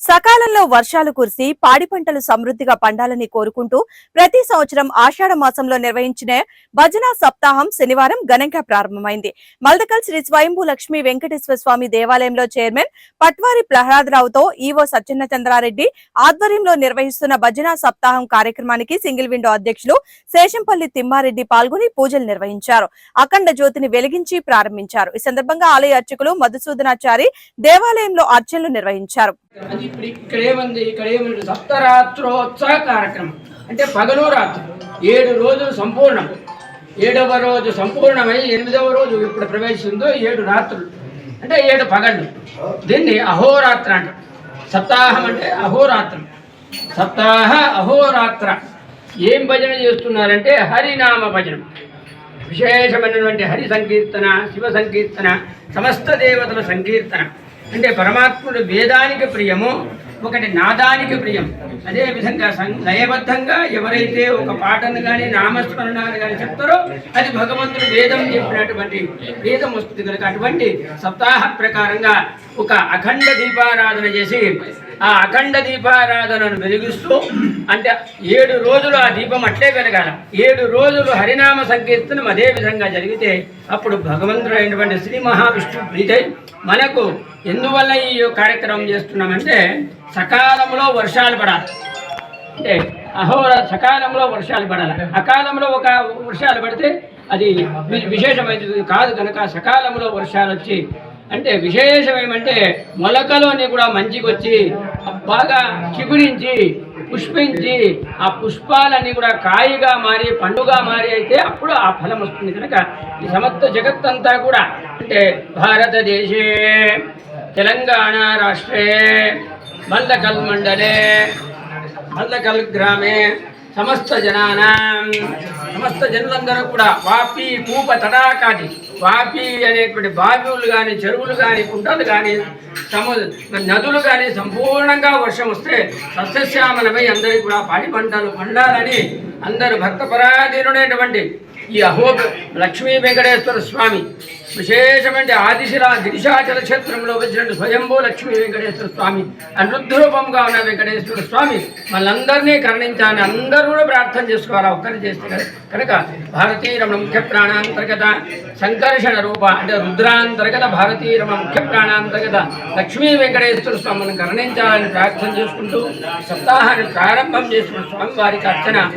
సకాలంలో వర్షాలు కురిసి పాడి పంటలు సమృద్ధిగా పండాలని కోరుకుంటూ ప్రతి సంవత్సరం ఆషాఢ మాసంలో నిర్వహించిన భజన సప్తాహం శనివారం ఘనంగా ప్రారంభమైంది. మల్దకల్ శ్రీ స్వయంభూ లక్ష్మీ వెంకటేశ్వర స్వామి దేవాలయంలో చైర్మన్ పట్వారి ప్రహ్లాదరావుతో ఈవో సత్యన్న చంద్రారెడ్డి ఆధ్వర్యంలో నిర్వహిస్తున్న భజన సప్తాహం కార్యక్రమానికి సింగిల్ విండో అధ్యక్షులు శేషంపల్లి తిమ్మారెడ్డి పాల్గొని పూజలు నిర్వహించారు. అఖండ జ్యోతిని వెలిగించి ప్రారంభించారు. ఈ సందర్భంగా ఆలయ అర్చకులు మధుసూదనాచారి దేవాలయంలో అర్చనలు నిర్వహించారు. ఇప్పుడు ఇక్కడ ఏముంది ఇక్కడ ఏముంది సప్తరాత్రోత్సవ కార్యక్రమం. అంటే పగలు రాత్రి. ఏడు రోజులు సంపూర్ణం. ఏడవ రోజు సంపూర్ణమై ఎనిమిదవ రోజు ఇప్పుడు ప్రవేశిస్తుందో ఏడు రాత్రులు. అంటే ఏడు పగళ్ళు. దీన్ని అహోరాత్ర అంట. సప్తాహం అంటే అహోరాత్రం. సప్తాహ అహోరాత్ర. ఏం భజన చేస్తున్నారంటే హరినామ భజనం. విశేషమైనటువంటి హరి సంకీర్తన శివ సంకీర్తన సమస్త దేవతల సంకీర్తన. అంటే పరమాత్ముడు వేదానికి ప్రియము ఒకటి నాదానికి ప్రియం అదే విధంగా సం- లయబద్ధంగా ఎవరైతే ఒక పాటను కానీ నామస్మరణాన్ని కానీ చెప్తారో అది భగవంతుడు వేదం చెప్పినటువంటి వేదం వస్తుంది కనుక అటువంటి సప్తాహ ప్రకారంగా ఒక అఖండ దీపారాధన చేసి ఆ అఖండ దీపారాధనను వెలిగిస్తూ అంటే ఏడు రోజులు ఆ దీపం అట్లే వెలగాల. ఏడు రోజులు హరినామ సంకీర్తనం అదే విధంగా జరిగితే అప్పుడు భగవంతుడు అయినటువంటి శ్రీ మహావిష్ణు ప్రీతై మనకు ఎందువల్ల ఈ కార్యక్రమం చేస్తున్నామంటే సకాలంలో వర్షాలు పడాలి. అంటే అహోర సకాలంలో వర్షాలు పడాలి. అకాలంలో ఒక వర్షాలు పడితే అది విశేషమైనది కాదు కనుక సకాలంలో వర్షాలు వచ్చి అంటే విశేషం ఏమంటే మొలకలోని కూడా మంచికి వచ్చి బాగా చిగురించి పుష్పించి ఆ పుష్పాలన్నీ కూడా కాయగా మారి పండుగా మారి అయితే అప్పుడు ఆ ఫలం వస్తుంది. కనుక ఈ సమస్త జగత్తంతా కూడా అంటే భారతదేశే తెలంగాణ రాష్ట్రే మల్లకల్ మండలే మల్లకల్ గ్రామే సమస్త జనానా సమస్త జనులందరూ కూడా వాపి కూప తడాకాటి. పాపి అనేటువంటి బావిలు కానీ చెరువులు కానీ కుంటలు కానీ సము నదులు కానీ సంపూర్ణంగా వర్షం వస్తే సస్యశ్యామలమై అందరికీ కూడా పాడి పంటలు పండాలని అందరూ భక్తపరాధీనుడైనటువంటి ఈ అహో లక్ష్మీ వెంకటేశ్వర స్వామి. విశేషమైన ఆదిశిలా గిరిశాచల క్షేత్రంలో వచ్చినట్టు స్వయంభూ లక్ష్మీ వెంకటేశ్వర స్వామి అనుద్రూపంగా ఉన్న వెంకటేశ్వర స్వామి. మనందరినీ కరుణించాలని అందరూ కూడా ప్రార్థన చేసుకోవాలి? ఒక్కరు చేస్తే కనుక భారతీయరమణ ముఖ్య ప్రాణాంతర్గత సంకర్షణ రూప అంటే రుద్రాంతర్గత భారతీయరమణ ముఖ్య ప్రాణాంతర్గత లక్ష్మీ వెంకటేశ్వర స్వామిని కరుణించాలని ప్రార్థన చేసుకుంటూ సప్తాహాన్ని ప్రారంభం చేసిన స్వామివారికి అర్చన.